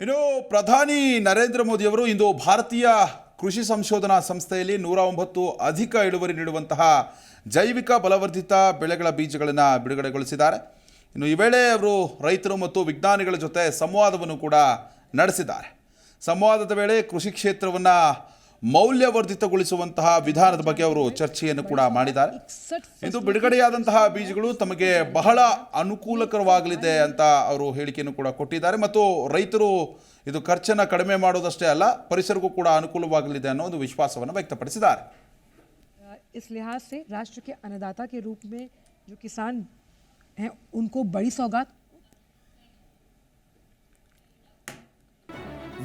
ಇನ್ನು ಪ್ರಧಾನಿ ನರೇಂದ್ರ ಮೋದಿಯವರು ಇಂದು ಭಾರತೀಯ ಕೃಷಿ ಸಂಶೋಧನಾ ಸಂಸ್ಥೆಯಲ್ಲಿ ನೂರ ಒಂಬತ್ತು ಅಧಿಕ ಇಳುವರಿ ನೀಡುವಂತಹ ಜೈವಿಕ ಬಲವರ್ಧಿತ ಬೆಳೆಗಳ ಬೀಜಗಳನ್ನು ಬಿಡುಗಡೆಗೊಳಿಸಿದ್ದಾರೆ. ಇನ್ನು ಈ ವೇಳೆ ಅವರು ರೈತರು ಮತ್ತು ವಿಜ್ಞಾನಿಗಳ ಜೊತೆ ಸಂವಾದವನ್ನು ಕೂಡ ನಡೆಸಿದ್ದಾರೆ. ಸಂವಾದದ ವೇಳೆ ಕೃಷಿ ಕ್ಷೇತ್ರವನ್ನು ಮೌಲ್ಯವರ್ಧಿತಗೊಳಿಸುವಂತಹ ವಿಧಾನದ ಬಗ್ಗೆ ಅವರು ಚರ್ಚೆಯನ್ನು ಕೂಡ ಮಾಡಿದ್ದಾರೆ ಇಂದು ಬಿಡುಗಡೆಯಾದಂತಹ ಬೀಜಗಳು ತಮಗೆ ಬಹಳ ಅನುಕೂಲಕರವಾಗಲಿದೆ ಅಂತ ಅವರು ಹೇಳಿಕೆಯನ್ನು ಕೂಡ ಕೊಟ್ಟಿದ್ದಾರೆ ಮತ್ತು ರೈತರು ಇದು ಖರ್ಚನ್ನು ಕಡಿಮೆ ಮಾಡೋದಷ್ಟೇ ಅಲ್ಲ ಪರಿಸರಕ್ಕೂ ಕೂಡ ಅನುಕೂಲವಾಗಲಿದೆ ಅನ್ನೋ ಒಂದು ವಿಶ್ವಾಸವನ್ನು ವ್ಯಕ್ತಪಡಿಸಿದ್ದಾರೆ इस लिहाज से राष्ट्र के अन्नदाता के रूप में जो किसान हैं उनको बड़ी सौगात